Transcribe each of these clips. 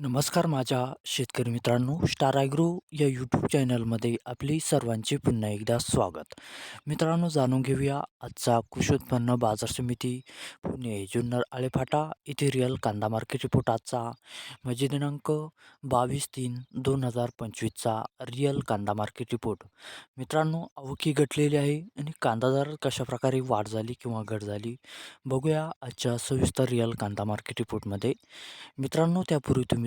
नमस्कार माझ्या शेतकरी मित्रांनो स्टार ॲग्रो या यूट्यूब चॅनलमध्ये आपली सर्वांचे पुन्हा एकदा स्वागत. मित्रांनो जाणून घेऊया आजचा कृषी उत्पन्न बाजार समिती पुणे जुन्नर आळेफाटा येथे रिअल कांदा मार्केट रिपोर्ट आजचा. म्हणजे दिनांक बावीस तीन दोन हजार पंचवीसचा रिअल कांदा मार्केट रिपोर्ट मित्रांनो आवकी घटलेली आहे आणि कांदा दर कशाप्रकारे वाढ झाली किंवा घट झाली बघूया आजच्या सविस्तर रिअल कांदा मार्केट रिपोर्टमध्ये मित्रांनो त्यापूर्वी तुम्ही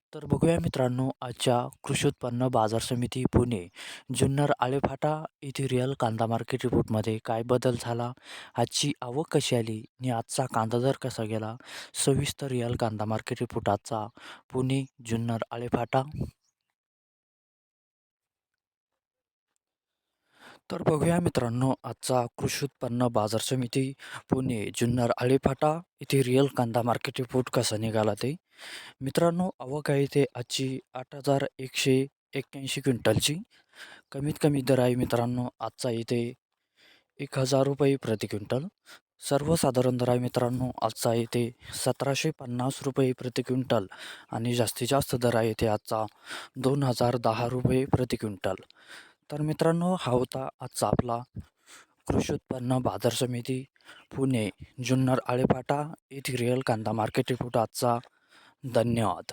तर बघूया मित्रांनो आजच्या कृषी उत्पन्न बाजार समिती पुणे जुन्नर आळेफाटा येथे रिअल कांदा मार्केट रिपोर्टमध्ये काय बदल झाला आजची आवक कशी आली आणि आजचा कांदा दर कसा गेला? सविस्तर रिअल कांदा मार्केट रिपोर्ट आजचा पुणे जुन्नर आळेफाटा. तर बघूया मित्रांनो आजचा कृषी उत्पन्न बाजार समिती पुणे जुन्नर आळेफाटा इथे रिअल कांदा मार्केट रिपोर्ट कसा निघाला ते. मित्रांनो आवक आहे ते आजची आठ हजार एकशे एक्क्याऐंशी क्विंटलची. कमीत कमी दर आहे मित्रांनो आजचा इथे एक हजार रुपये प्रति क्विंटल. सर्वसाधारण दर आहे मित्रांनो आजचा येथे सतराशे पन्नास रुपये प्रति क्विंटल आणि जास्तीत जास्त दर आहे ते आजचा दोन हजार दहा रुपये प्रति क्विंटल. तर मित्रांनो हा होता आजचा आपला कृषी उत्पन्न बाजार समिती पुणे जुन्नर आळेपाटा येथील रिअल कांदा मार्केट रिपोर्ट आजचा. धन्यवाद.